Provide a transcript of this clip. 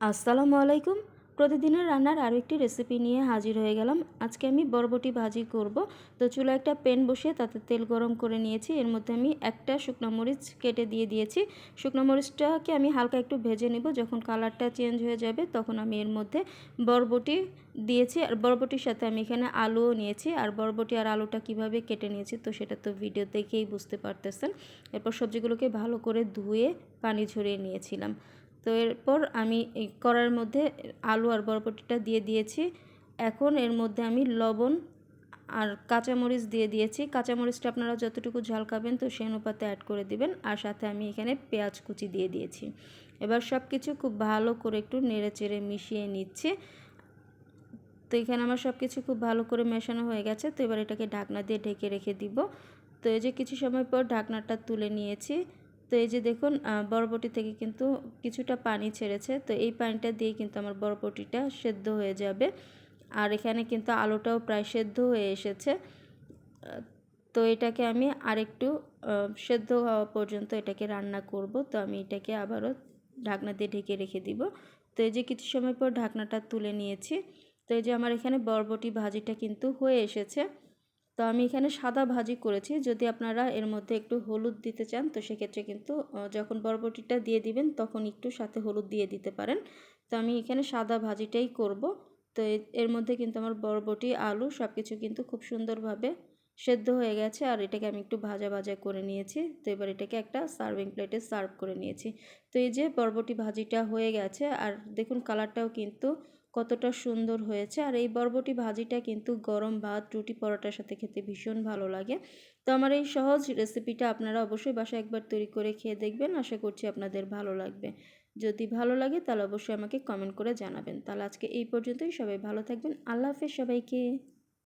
আসসালামু আলাইকুম। প্রতিদিনের রান্নার আরও একটি রেসিপি নিয়ে হাজির হয়ে গেলাম। আজকে আমি বরবটি ভাজি করব। তো চুলা একটা প্যান বসিয়ে তাতে তেল গরম করে নিয়েছি। এর মধ্যে আমি একটা শুকনো মরিচ কেটে দিয়ে দিয়েছি। শুকনো মরিচটাকে আমি হালকা একটু ভেজে নেব। যখন কালারটা চেঞ্জ হয়ে যাবে তখন আমি এর মধ্যে বরবটি দিয়েছি। আর বরবটির সাথে আমি এখানে আলুও নিয়েছি। আর বরবটি আর আলুটা কীভাবে কেটে নিয়েছি তো সেটা তো ভিডিও দেখেই বুঝতে পারতেছেন। এরপর সবজিগুলোকে ভালো করে ধুয়ে পানি ঝরিয়ে নিয়েছিলাম। তো এরপর আমি কড়ার মধ্যে আলু আর বরবটিটা দিয়ে দিয়েছি। এখন এর মধ্যে আমি লবণ আর কাঁচামরিচ দিয়ে দিয়েছি। কাঁচামরিচটা আপনারা যতটুকু ঝাল খাবেন তো সেই অনুপাতে অ্যাড করে দিবেন। আর সাথে আমি এখানে পেঁয়াজ কুচি দিয়ে দিয়েছি। এবার সব কিছু খুব ভালো করে একটু নেড়ে চেড়ে মিশিয়ে নিচ্ছি। তো এখানে আমার সব কিছু খুব ভালো করে মেশানো হয়ে গেছে। তো এবার এটাকে ঢাকনা দিয়ে ঢেকে রেখে দিব। তো এই যে কিছু সময় পর ঢাকনাটা তুলে নিয়েছি। তো এই যে দেখুন বরবটি থেকে কিন্তু কিছুটা পানি ছেড়েছে। তো এই পানিটা দিয়ে কিন্তু আমার বরবটিটা সেদ্ধ হয়ে যাবে। আর এখানে কিন্তু আলুটাও প্রায় সেদ্ধ হয়ে এসেছে। তো এটাকে আমি আরেকটু সেদ্ধ হওয়া পর্যন্ত এটাকে রান্না করব। তো আমি এটাকে আবারও ঢাকনা দিয়ে ঢেকে রেখে দিব। তো এই যে কিছু সময় পর ঢাকনাটা তুলে নিয়েছি। তো এই যে আমার এখানে বরবটি ভাজিটা কিন্তু হয়ে এসেছে। তো আমি এখানে সাদা ভাজি করেছি। যদি আপনারা এর মধ্যে একটু হলুদ দিতে চান, তো সেক্ষেত্রে কিন্তু যখন বরবটিটা দিয়ে দিবেন, তখন একটু সাথে হলুদ দিয়ে দিতে পারেন। তো আমি এখানে সাদা ভাজিটাই করব। তো এর মধ্যে কিন্তু আমার বরবটি, আলু সব কিছু কিন্তু খুব সুন্দরভাবে সেদ্ধ হয়ে গেছে। আর এটাকে আমি একটু ভাজা ভাজা করে নিয়েছি। তো এবার এটাকে একটা সার্ভিং প্লেটে সার্ভ করে নিয়েছি। তো এই যে বরবটি ভাজিটা হয়ে গেছে, আর দেখুন কালারটাও কিন্তু কতটা সুন্দর হয়েছে। আর এই বরবটি ভাজিটা কিন্তু গরম ভাত, রুটি পরোটার সাথে খেতে ভীষণ ভালো লাগে। তো আমার এই সহজ রেসিপিটা আপনারা অবশ্যই বাসায় একবার তৈরি করে খেয়ে দেখবেন। আশা করছি আপনাদের ভালো লাগবে। যদি ভালো লাগে তাহলে অবশ্যই আমাকে কমেন্ট করে জানাবেন। তাহলে আজকে এই পর্যন্তই। সবাই ভালো থাকবেন। আল্লাহ হাফেজ সবাইকে।